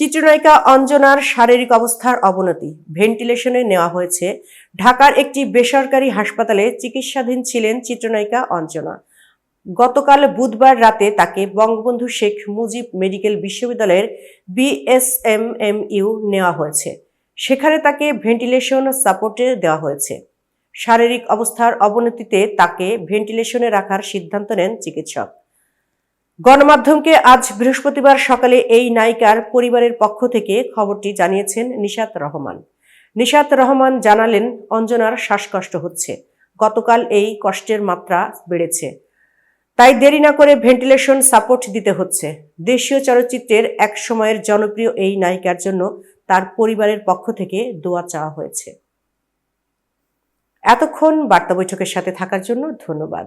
চিত্রনায়িকা অঞ্জনার শারীরিক অবস্থার অবনতি। ভেন্টিলেশনে নেওয়া হয়েছে। ঢাকার একটি বেসরকারি হাসপাতালে চিকিৎসাধীন ছিলেন চিত্রনায়িকা অঞ্জনা। গতকাল বুধবার রাতে তাকে বঙ্গবন্ধু শেখ মুজিব মেডিকেল বিশ্ববিদ্যালয়ের বিএসএমএমইউ নেওয়া হয়েছে। সেখানে তাকে ভেন্টিলেশন সাপোর্টে দেওয়া হয়েছে। শারীরিক অবস্থার অবনতিতে তাকে ভেন্টিলেশনে রাখার সিদ্ধান্ত নেন চিকিৎসক। গণমাধ্যমকে আজ বৃহস্পতিবার সকালে এই নায়িকার পরিবারের পক্ষ থেকে খবরটি জানিয়েছেন নিশাত রহমান। নিশাত রহমান জানালেন, অঞ্জনার শ্বাসকষ্ট হচ্ছে। গতকাল এই কষ্টের মাত্রা বেড়েছে। তাই দেরি না করে ভেন্টিলেশন সাপোর্ট দিতে হচ্ছে। দেশীয় চলচ্চিত্রের এক সময়ের জনপ্রিয় এই নায়িকার জন্য তার পরিবারের পক্ষ থেকে দোয়া চাওয়া হয়েছে। এতক্ষণ বার্তা বৈঠকের সাথে থাকার জন্য ধন্যবাদ।